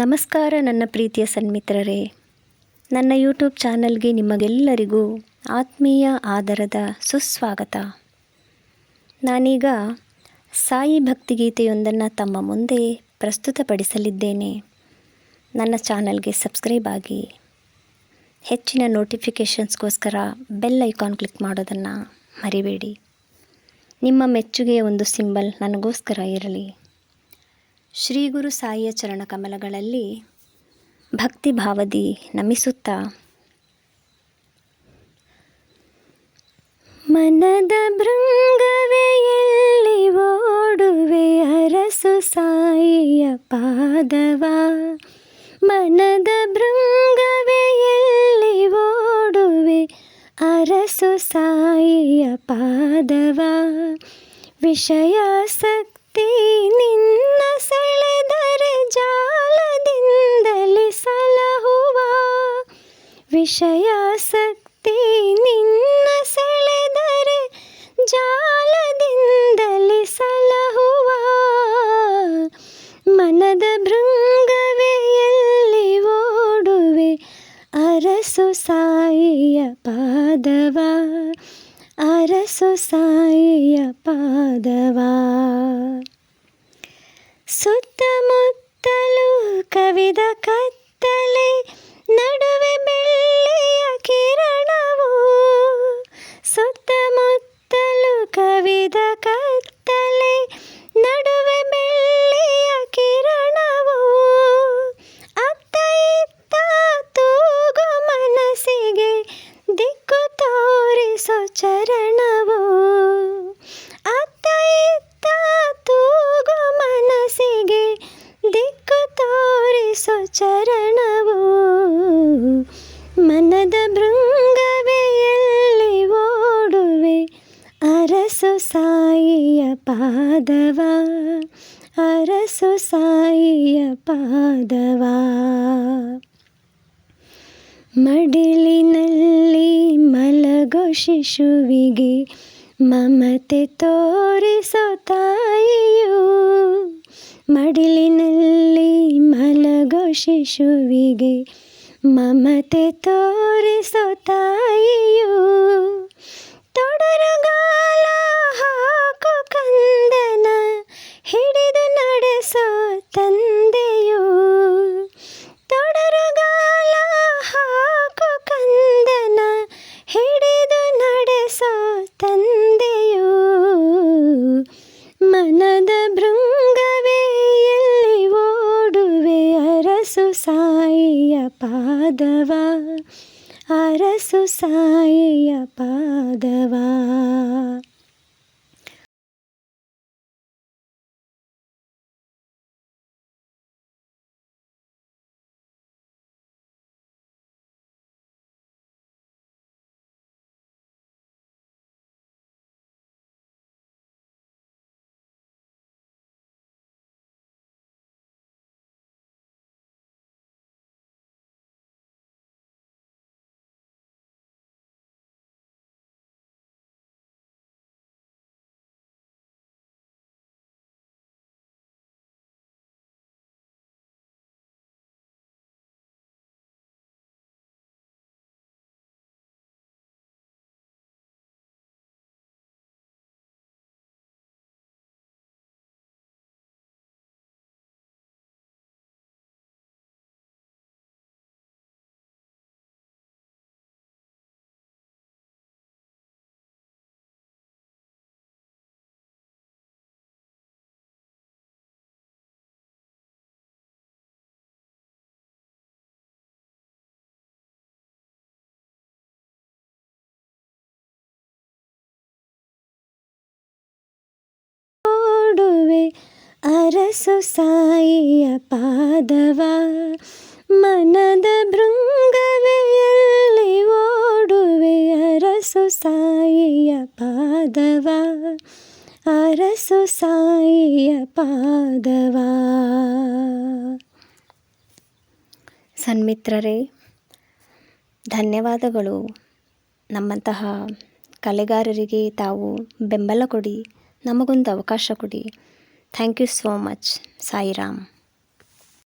ನಮಸ್ಕಾರ ನನ್ನ ಪ್ರೀತಿಯ ಸನ್ಮಿತ್ರರೇ. ನನ್ನ ಯೂಟ್ಯೂಬ್ ಚಾನಲ್ಗೆ ನಿಮಗೆಲ್ಲರಿಗೂ ಆತ್ಮೀಯ ಆದರದ ಸುಸ್ವಾಗತ. ನಾನೀಗ ಸಾಯಿ ಭಕ್ತಿಗೀತೆಯೊಂದನ್ನು ತಮ್ಮ ಮುಂದೆ ಪ್ರಸ್ತುತಪಡಿಸಲಿದ್ದೇನೆ. ನನ್ನ ಚಾನಲ್ಗೆ ಸಬ್ಸ್ಕ್ರೈಬ್ ಆಗಿ, ಹೆಚ್ಚಿನ ನೋಟಿಫಿಕೇಷನ್ಸ್ಗೋಸ್ಕರ ಬೆಲ್ ಐಕಾನ್ ಕ್ಲಿಕ್ ಮಾಡೋದನ್ನು ಮರಿಬೇಡಿ. ನಿಮ್ಮ ಮೆಚ್ಚುಗೆಯ ಒಂದು ಸಿಂಬಲ್ ನನಗೋಸ್ಕರ ಇರಲಿ. ಶ್ರೀ ಗುರು ಸಾಯಿಯ ಚರಣ ಕಮಲಗಳಲ್ಲಿ ಭಕ್ತಿ ಭಾವದಿ ನಮಿಸುತ್ತಾ, ಮನದ ಭೃಂಗವೇ ಎಲ್ಲಿ ಓಡುವೆ ಅರಸು ಸಾಯಿಯ ಪಾದವ? ಮನದ ಭೃಂಗವೇ ಎಲ್ಲಿ ಓಡುವೆ ಅರಸು ಸಾಯಿಯ ಪಾದವ? ವಿಷಯಾಸಕ್ತಿ ವಿಷಯಾಸಕ್ತಿ ನಿನ್ನ ಸೆಳೆದರೆ ಜಾಲದಿಂದಲೇ ಸಲಹುವ. ಮನದ ಭೃಂಗವೇ ಎಲ್ಲಿ ಓಡುವೆ? ಅರಸು ಸಾಯಿಯ ಪಾದವ. ಅರಸು ಸಾಯಿಯ ಪಾದವ. ಸುತ್ತಮುತ್ತಲು ಕವಿದ ಕತ್ತಲೆ, ನಡುವೆ ಬೆಳ್ಳಿಯ ಪಾದವ, ಅರಸು ಸಾಯಿಯ ಪಾದವ. ಮಡಿಲಿನಲ್ಲಿ ಮಲಗೋ ಶಿಶುವಿಗೆ ಮಮತೆ ತೋರಿಸೋ ತಾಯಿಯು. ಮಡಿಲಿನಲ್ಲಿ ಮಲಗೋ ಶಿಶುವಿಗೆ ಮಮತೆ ತೋರಿಸೋ ತಾಯಿಯು. ತೊಡರುಗಾಲ ಅರಸು ಸಾಯಿಯ ಪಾದವ ಅರಸು ಸಾಯಿಯ ಪಾದವ. ಅರಸು ಸಾಯಿಯ ಪಾದವ, ಮನದ ಭೃಂಗವೆಯಲ್ಲಿ ಓಡುವೆ ಅರಸು ಸಾಯಿಯ ಪಾದವ, ಅರಸು ಸಾಯಿಯ ಪಾದವ. ಸನ್ಮಿತ್ರರೇ, ಧನ್ಯವಾದಗಳು. ನಮ್ಮಂತಹ ಕಲೆಗಾರರಿಗೆ ತಾವು ಬೆಂಬಲ ಕೊಡಿ, ನಮಗೊಂದು ಅವಕಾಶ ಕೊಡಿ. thank you so much Sairam